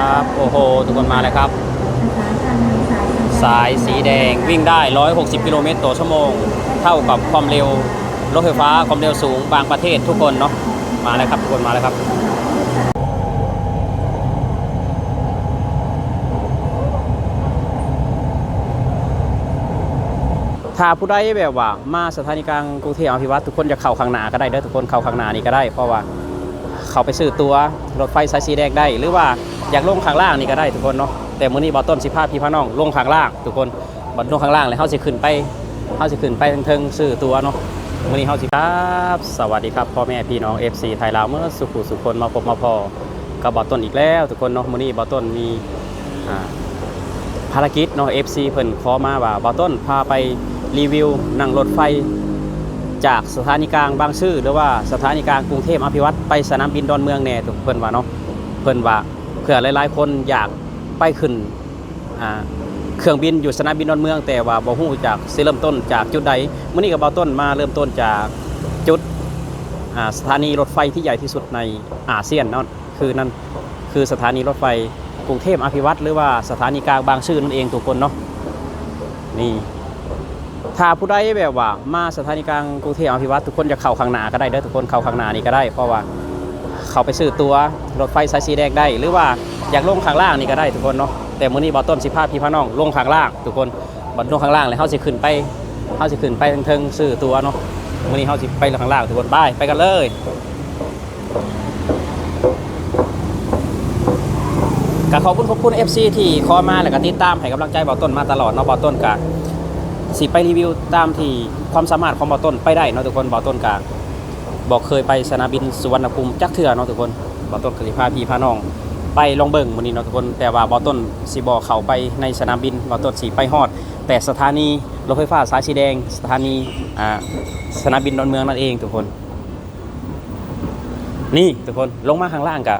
ครับโอ้โห ทุกคนมาแล้วครับ สายสีแดงวิ่งได้ 160 กิโลเมตรต่อชั่วโมง เท่ากับความเร็วรถไฟฟ้าความเร็วสูงบางประเทศทุกคนเนาะมาแล้วครับทุกคนมาแล้วครับถ้าผู้ใดแบบว่ามาสถานีกลางกรุงเทพอภิวัตทุกคนจะเข้าข้างหน้าก็ได้เด้อทุกคนเข้าข้างหน้านี่ก็ได้เพราะว่า เขาไปซื้อตัวรถไฟสายสีแดงได้ หรือว่าอยากลงข้างล่างนี่ก็ได้ทุกคนเนาะแต่มื้อนี้บอต้นสิพาพี่พาน้องลงข้างล่างทุกคนบัดลงข้างล่างแล้วเฮาสิขึ้นไปเฮาสิขึ้นไปเทิงๆซื้อตัวเนาะมื้อนี้เฮาสิครับสวัสดีครับพ่อแม่พี่น้อง FC ไทยลาวเมื่อสุขุสุขคนมาพบมาพอกับบอต้นอีกแล้วทุกคนเนาะมื้อนี้บอต้นมีอ่าภารกิจเนาะ FC เพิ่นขอมาว่าบ่าวต้นพาไปรีวิวนั่งรถไฟ จากสถานีกลางบางซื่อหรือว่าสถานีกลางกรุงเทพอภิวัตไปสนามบินดอนเมืองแน่ทุกเพิ่นว่าเนาะเพิ่นว่าเผื่อหลายๆ คนอยากไปขึ้นเครื่องบินอยู่สนามบินดอนเมือง แต่ว่าบ่ฮู้จากสิเริ่มต้นจากจุดใดมื้อนี้ก็บ่าต้นมาเริ่มต้นจากจุดสถานีรถไฟที่ใหญ่ที่สุดในอาเซียนเนาะคือนั่นคือสถานีรถไฟกรุงเทพอภิวัตรหรือว่าสถานีกลางบางซื่อนั่นเองทุกคนเนาะนี่ ถ้าผู้ใดแบบว่า มาสถานีกลางกรุงเทพอภิวัตรทุกคนจะเข้าข้างหน้าก็ได้เด้อทุกคนเข้าข้างหน้านี่ก็ได้ เพราะว่าเขาไปซื้อตัวรถไฟสายสีแดงได้ หรือว่าอยากลงข้างล่างนี่ก็ได้ทุกคนเนาะแต่มื้อนี้บอต้นสิพาพี่พาน้องลงข้างล่าง ทุกคนบัดลงข้างล่างแล้วเฮาสิขึ้นไปเฮาสิขึ้นไปเทิงซื้อตัวเนาะมื้อนี้เฮาสิไปลงข้างล่างทุกคนไปไปกันเลยก็ขอบคุณขอบคุณ FC ที่คอมาแล้วก็ติดตามให้กำลังใจบ่ต้นมาตลอดเนาะบ่ต้นกะ สิไปรีวิวตามที่ความสามารถของบ่าต้นไปได้เนาะทุกคนบ่าต้นกะบอกเคยไปสนามบินสุวรรณภูมิจักเทื่อเนาะทุกคนบ่าต้นก็สิพาพี่พาน้อง ไปลองเบิ่งมื้อนี้เนาะทุกคน แต่ว่าบ่าต้นสิบ่เข้าไปในสนามบินบ่าต้นสิไปฮอด แต่สถานีรถไฟฟ้าสายสีแดง สถานีอ่าสนามบินดอนเมืองนั่นเองทุกคน นี่ทุกคนลงมาข้างล่างกะ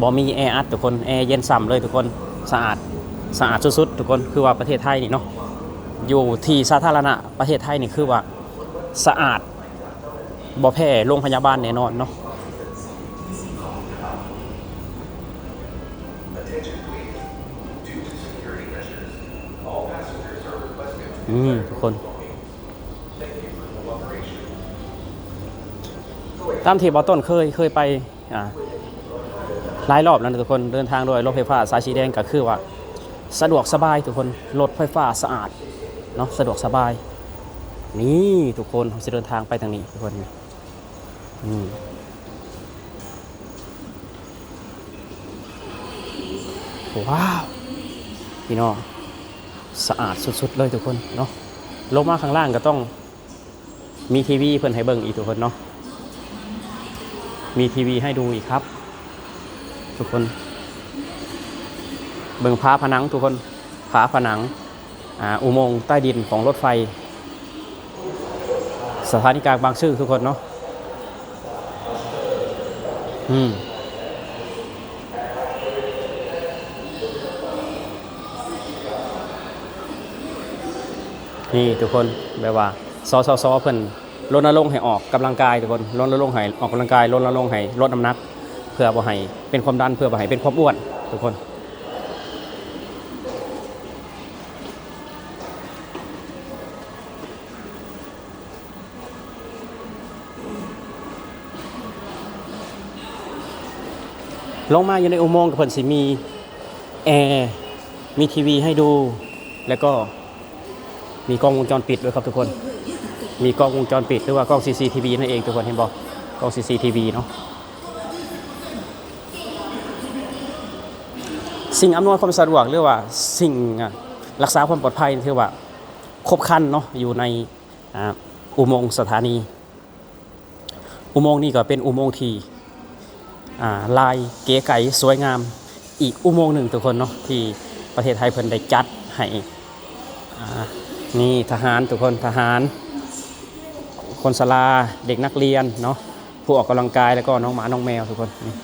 บอมีแอร์อัดทุกคนแอร์เย็นส่ำเลยทุกคนสะอาดสะอาดสุดๆทุกคนคือว่าประเทศไทยนี่เนาะ อยู่ที่สาธารณะประเทศไทยนี่คือว่าสะอาดบอแพ้โรงพยาบาลแน่นอนเนาะอืมทุกคน ตามที่บอต้นเคยเคยไปอ่าหลายรอบแล้วนะทุกคนเดินทางโดยรถไฟฟ้าสายสีแดงก็คือว่า สะดวกสบายทุกคนรถไฟฟ้าสะอาด เนาะสะดวกสบาย นี่ทุกคนเราจะเดินทางไปทางนี้ทุกคนอืมว้าวพี่น้องสะอาดสุดๆเลยทุกคนเนาะลงมาข้างล่างก็ต้องมีทีวีเพื่อนให้เบิ่งอีกทุกคนเนาะมีทีวีให้ดูอีกครับ ทุกคน เบิ่งผาผนังทุกคนผ้าผนัง อุโมงค์ใต้ดินของรถไฟ สถานีกลางบางซื่อทุกคนเนาะอืมนี่ทุกคนแบบว่าซอซอซอเพิ่นรณรงค์ให้ออกกำลังกายทุกคนรณรงค์ให้ออกกำลังกายรณรงค์ให้ลดน้ำหนัก เพื่อบ่ให้เป็นความดันเพื่อบ่ให้เป็นความอ้วนทุกคน ลงมาอยู่ในอุโมงค์กับเพิ่นสิมีแอร์มีทีวีให้ดู แล้วก็มีกล้องวงจรปิดด้วยครับทุกคน มีกล้องวงจรปิดหรือว่ากล้อง CCTV นั่นเองทุกคนเห็นบอกกล้อง CCTV เนาะสิ่งอำนวยความสะดวกหรือว่าสิ่งรักษาความปลอดภัยถือว่าครบครันเนาะอยู่ในอ,อุโมงค์สถานี อุโมงค์นี้ก็เป็นอุโมงค์ที่ ลายเก๋ไก๋สวยงาม อีกอุโมงค์หนึ่งทุกคนเนาะที่ประเทศไทยเพิ่นได้จัดให้นี่ทหารทุกคนทหาร คนสลาเด็กนักเรียนเนาะผู้ออกกำลังกายแล้วก็น้องหมาน้องแมวทุกคนนี่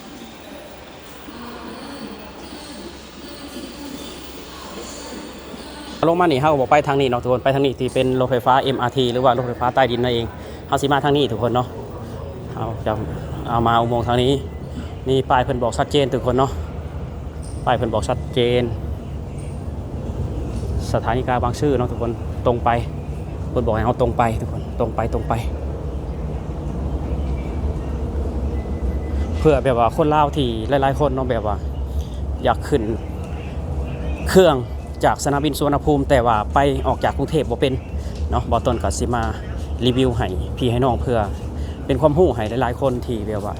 ลงมานี่เขาบอกไปทางนี้เนาะทุกคนไปทางนี้ที่เป็นรถไฟฟ้า MRT หรือว่ารถไฟฟ้าใต้ดินนั่นเองเขาสิมาทางนี้ทุกคนเนาะเอาจะเอามาอุโมงค์ทางนี้ นี่ป้ายเพิ่นบอกชัดเจนทุกคนเนาะป้ายเพิ่นบอกชัดเจน สถานีกลางบางซื่อเนาะทุกคนตรงไปเพิ่นบอกให้เอาตรงไปทุกคนตรงไปตรงไป เพื่อแบบว่าคนลาวที่หลายๆคนเนาะแบบว่า อยากขึ้น เครื่องจากสนามบินสุวรรณภูมิ แต่ว่าไปออกจากกรุงเทพบ่เป็นเนาะบอต้นก็สิมารีวิวให้พี่ให้น้องเพื่อเป็นความรู้ให้หลายๆคนที่แบบว่า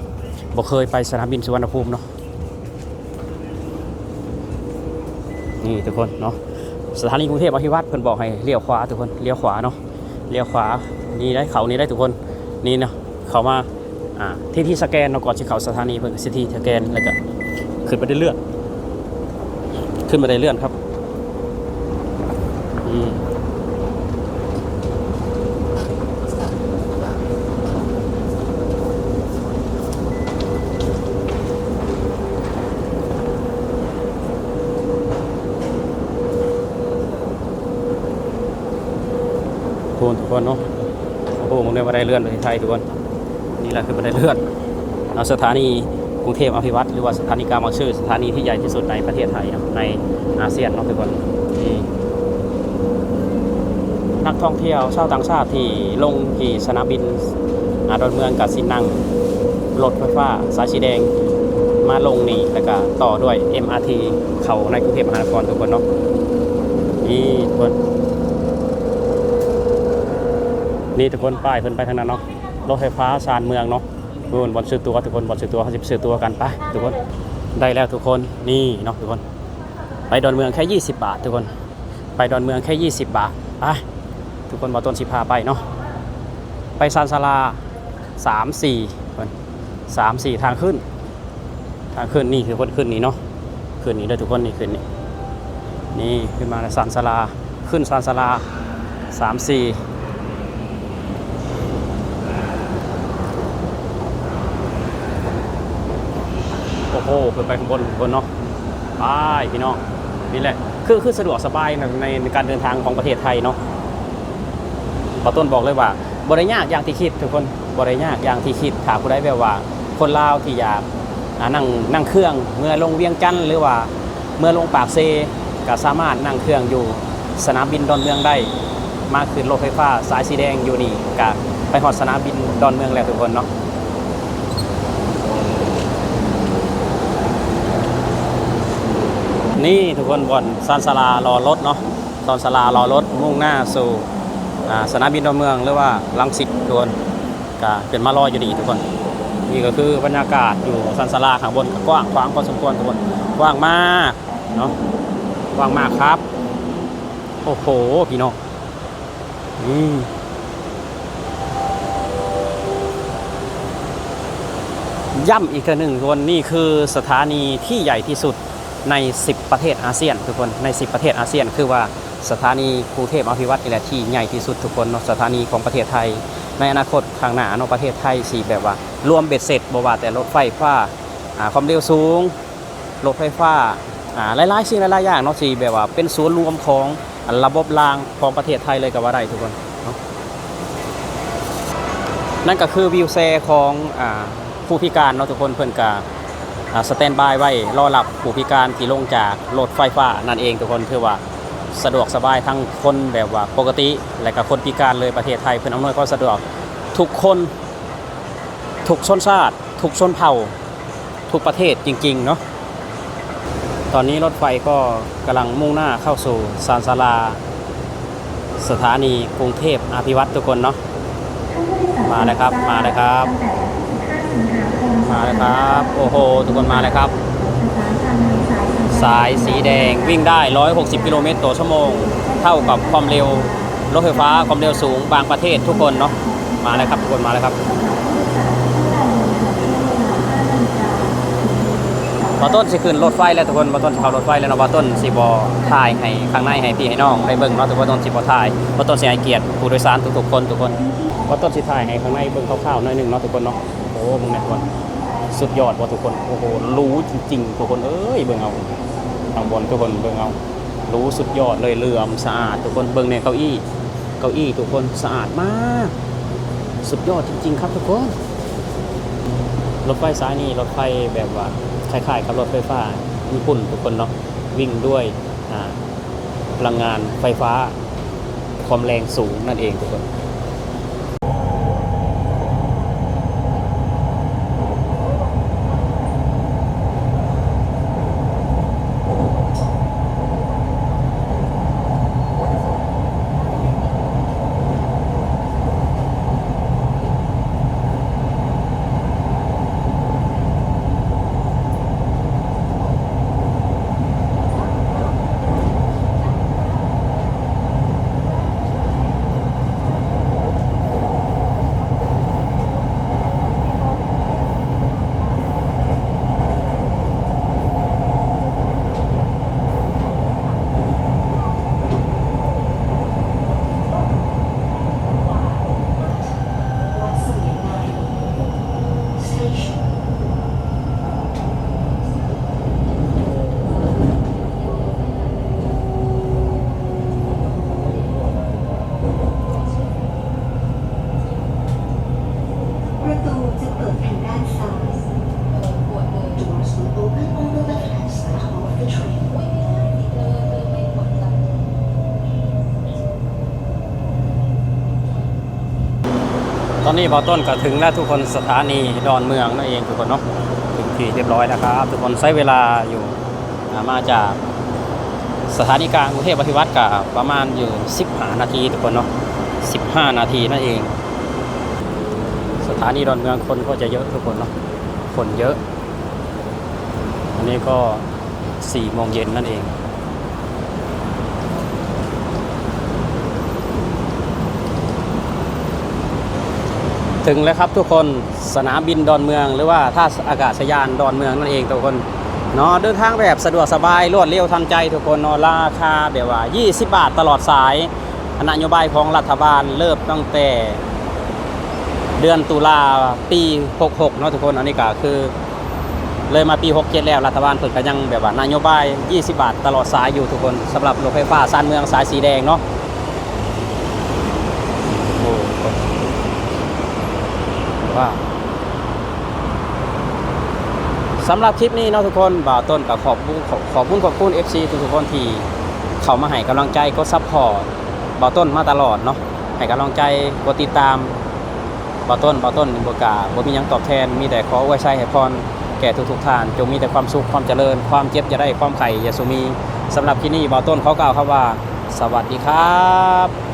บ่เคยไปสนามบินสุวรรณภูมิเนาะนี่ทุกคนเนาะสถานีกรุงเทพอภิวัตรเพิ่นบอกให้เลี้ยวขวาทุกคนเลี้ยวขวาเนาะเลี้ยวขวานี่ได้เขานี่ได้ทุกคนนี่เนาะเขามาอ่าที่ที่สแกนเนาะก่อนสิเขาสถานีเพิ่นสิที่สแกนแล้วก็ขึ้นไปได้เลื่อนขึ้นไปได้เลื่อนครับอืม นทุกคนเนาะโอ้โหมึงได้มาได้เลื่อนประเทศไทยทุกคนนี่แหละคือบันไดเลื่อนเอาสถานีกรุงเทพอภิวัตรหรือว่าสถานีกลางบางซื่อสถานีที่ใหญ่ที่สุดในประเทศไทยนะในอาเซียนเนาะทุกคนนี่นักท่องเที่ยวชาวต่างชาติที่ลงที่สนามบินอาดอนเมืองกับสินังรถไฟฟ้าสายสีแดงมาลงนี่แล้วก็ต่อด้วย MRT เขาในกรุงเทพมหานครทุกคนเนาะนี่ทุกคน นี่ทุกคนป้ายเพิ่นไปทางนั้นเนาะรถไฟฟ้าชานเมืองเนาะทุกคนบอลซื้อตัวทุกคนบอลซื้อตัวเขาจะซื้อตัวกันไปทุกคนได้แล้วทุกคนนี่เนาะทุกคน ไปดอนเมืองแค่ 20 บาท ทุกคน ไปดอนเมืองแค่ 20 บาทไปทุกคนบอต้นสิพาไปเนาะไปซานซาลา3 4คน3 4ทางขึ้น ทางขึ้นนี่คือคนขึ้นนี่เนาะขึ้นนี่เลยทุกคนนี่ขึ้นนี่นี่ขึ้นมาแล้วซานซาลาขึ้นซานซาลา3 4โอ้ ขึ้นไปข้างบนข้างบนเนาะไปพี่น้องนี่แหละคือคือสะดวกสบายในในการเดินทางของประเทศไทยเนาะปอต้นบอกเลยว่าบริยากอย่างที่คิดทุกคนบริยากอย่างที่คิดถามผู้ใดแบบว่า คนลาวที่อยากนั่งนั่งเครื่องเมื่อลงเวียงจันทน์หรือว่าเมื่อลงปากเซก็สามารถนั่งเครื่องอยู่สนามบินดอนเมืองได้มาขึ้นรถไฟฟ้าสายสีแดงอยู่นี่ก็ไปหอดสนามบินดอนเมืองแล้วทุกคนเนาะ นี่ทุกคนบอนซานสลารอรถเนาะซานสลารอรถมุ่งหน้าสู่สนามบินดอนเมืองหรือว่าลังสิตทุกคนก็เป็นมารออยู่ดีทุกคน นี่ก็คือบรรยากาศอยู่ซานสลาข้างบนกว้างขวางพอสมควรทุกคนกว้างมากเนาะกว้างมากครับ โอ้โหพี่น้องอืมย่ำอีกครั้งหนึ่งทุกคนนี่คือสถานีที่ใหญ่ที่สุด ใน 10 ประเทศอาเซียน ทุกคนใน 10 ประเทศอาเซียน คือว่าสถานีกรุงเทพอภิวัตรนี่แหละที่ใหญ่ที่สุดทุกคนเนาะสถานีของประเทศไทย ในอนาคตข้างหน้าเนาะประเทศไทยสีแบบว่า รวมเบ็ดเสร็จบว่าแต่รถไฟฟ้าความเร็วสูงรถไฟฟ้าหลายๆสิ่งหลายๆอย่างเนาะสีแบบว่า เป็นศูนย์รวมของระบบรางของประเทศไทยเลยก็ว่าได้ทุกคนนั่นก็คือวิวแชร์ของผู้พิการเนาะทุกคนเพิ่อนกา สแตนบายไว้รอรับผู้พิการที่ลงจากรถไฟฟ้านั่นเองทุกคนคือว่าสะดวกสบายทั้งคนแบบว่าปกติ และก็คนพิการเลยประเทศไทยเพื่อนอำนวยความสะดวกทุกคนทุกชนชาติทุกชนเผ่าทุกประเทศจริงๆเนาะตอนนี้รถไฟก็กำลังมุ่งหน้าเข้าสู่ซานซาลา สถานีกรุงเทพอภิวัตรทุกคนเนาะมาเลยครับมาเลยครับ มาเลยครับ โอ้โห ทุกคนมาเลยครับ สายสีแดงวิ่งได้ 160 กิโลเมตรต่อชั่วโมง เท่ากับความเร็วรถไฟฟ้าความเร็วสูงบางประเทศทุกคนเนาะ มาเลยครับทุกคนมาเลยครับบอต้นสิขึ้นรถไฟแล้วทุกคนบอต้นสิเข้ารถไฟแล้วเนาะบอต้นสิบอถ่ายให้ข้างในให้พี่ให้น้องได้เบิ่งเนาะทุกบอต้นสิบอถ่ายบอต้นสิให้เกียรติผู้โดยสารทุกๆคนทุกคนบอต้นสิถ่ายให้ข้างในเบิ่งคร่าวๆหน่อยหนึงเนาะทุกคนเนาะโอ้มึงเนี่ยทุกคน สุดยอดว่ะทุกคนโอ้โหรู้จริงๆทุกคนเอ้ยเบิ่งเอาข้างบนทุกคนเบิ่งเอารู้สุดยอดเลยเลื่อมสะอาดทุกคนเบิ่งในเก้าอี้เก้าอี้ทุกคนสะอาดมาก สุดยอดจริง ๆ ครับทุกคนรถไฟสายนี้รถไฟแบบว่าคล้ายๆกับรถไฟฟ้าญี่ปุ่นทุกคนเนาะวิ่งด้วยพลังงานไฟฟ้าความแรงสูงนั่นเองทุกคน ประตูจะเปิดทางด้านซ้าย Doors will open on the left-hand side of the train. ตอนนี้บอต้นก็ถึงแล้วทุกคนสถานีดอนเมืองนั่นเองทุกคนเนาะถึงที่เรียบร้อยแล้วครับ ทุกคนใช้เวลาอยู่มาจากสถานีกลางกรุงเทพอภิวัตรกับประมาณอยู่ 15 นาทีทุกคนเนาะ15 นาทีนั่นเอง สถานีดอนเมืองคนก็จะเยอะทุกคนเนาะคนเยอะ อันนี้ก็4โมงเย็นนั่นเอง ถึงแล้วครับทุกคนสนามบินดอนเมือง หรือว่าท่าอากาศยานดอนเมืองนั่นเองทุกคนเนาะเดินทางแบบสะดวกสบายรวดเร็วทันใจทุกคนเนาะราคาแบบว่า 20 บาทตลอดสายนโยบายของรัฐบาลเริ่มตั้งแต่ เดือนตุลาปี 66เนาะทุกคนอันนี้ก็คือ เลยมาปี 67 แล้วรัฐบาลเพิ่นก็ยังแบบว่านโยบาย 20 บาทตลอดสายอยู่ทุกคนสำหรับรถไฟฟ้าสานเมืองสายสีแดงเนาะโอ้ทุกคน ว่าสำหรับคลิปนี้เนาะทุกคนบ่าวต้นกับขอบคุณขอบคุณขอบคุณ FC ทุกทุกคนที่เข้ามาให้กำลังใจก็ซัพพอร์ตบ่าวต้นมาตลอดเนาะให้กำลังใจกดติดตามบ่าวต้นบ่าวต้นบกาบ่มียังตอบแทนมีแต่ขอไว้ใช้ให้พรแก่ทุกๆท่าน จงมีแต่ความสุขความเจริญ ความเจ็บจะได้ความไข่อย่าสุมีสำหรับที่นี่บ่าวต้นเขากล่าวครับว่า สวัสดีครับ